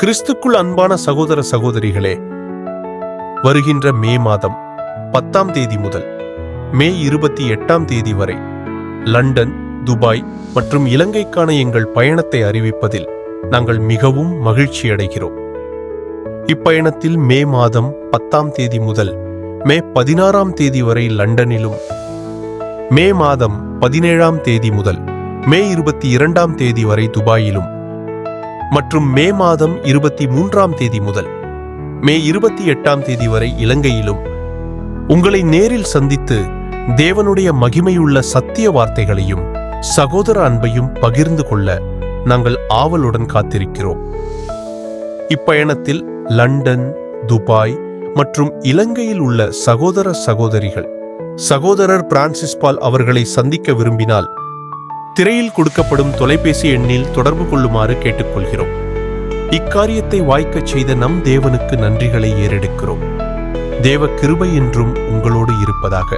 கிறிஸ்துக்குள் அன்பான சகோதர சகோதரிகளே வருகின்ற மே மாதம் பத்தாம் தேதி முதல் மே இருபத்தி எட்டாம் தேதி வரை லண்டன் துபாய் மற்றும் இலங்கைக்கான எங்கள் பயணத்தை அறிவிப்பதில் நாங்கள் மிகவும் மகிழ்ச்சி அடைகிறோம். இப்பயணத்தில் மே மாதம் பத்தாம் தேதி முதல் மே பதினாறாம் தேதி வரை லண்டனிலும் மே மாதம் பதினேழாம் தேதி முதல் மே இருபத்தி இரண்டாம் தேதி வரை துபாயிலும் மற்றும் மே மாதம் இருபத்தி மூன்றாம் தேதி முதல் மே இருபத்தி எட்டாம் தேதி வரை இலங்கையிலும் உங்களை நேரில் சந்தித்து தேவனுடைய மகிமையுள்ள சத்திய வார்த்தைகளையும் சகோதர அன்பையும் பகிர்ந்து கொள்ள நாங்கள் ஆவலுடன் காத்திருக்கிறோம். இப்பயணத்தில் லண்டன் துபாய் மற்றும் இலங்கையில் உள்ள சகோதர சகோதரிகள் சகோதரர் பிரான்சிஸ் பால் அவர்களை சந்திக்க விரும்பினால் திரையில் கொடுக்கப்படும் தொலைபேசி எண்ணில் தொடர்பு கொள்ளுமாறு கேட்டுக்கொள்கிறோம். இக்காரியத்தை வாய்க்கச் செய்த நம் தேவனுக்கு நன்றிகளை ஏறெடுக்கிறோம். தேவ கிருபை என்றும் உங்களோடு இருப்பதாக.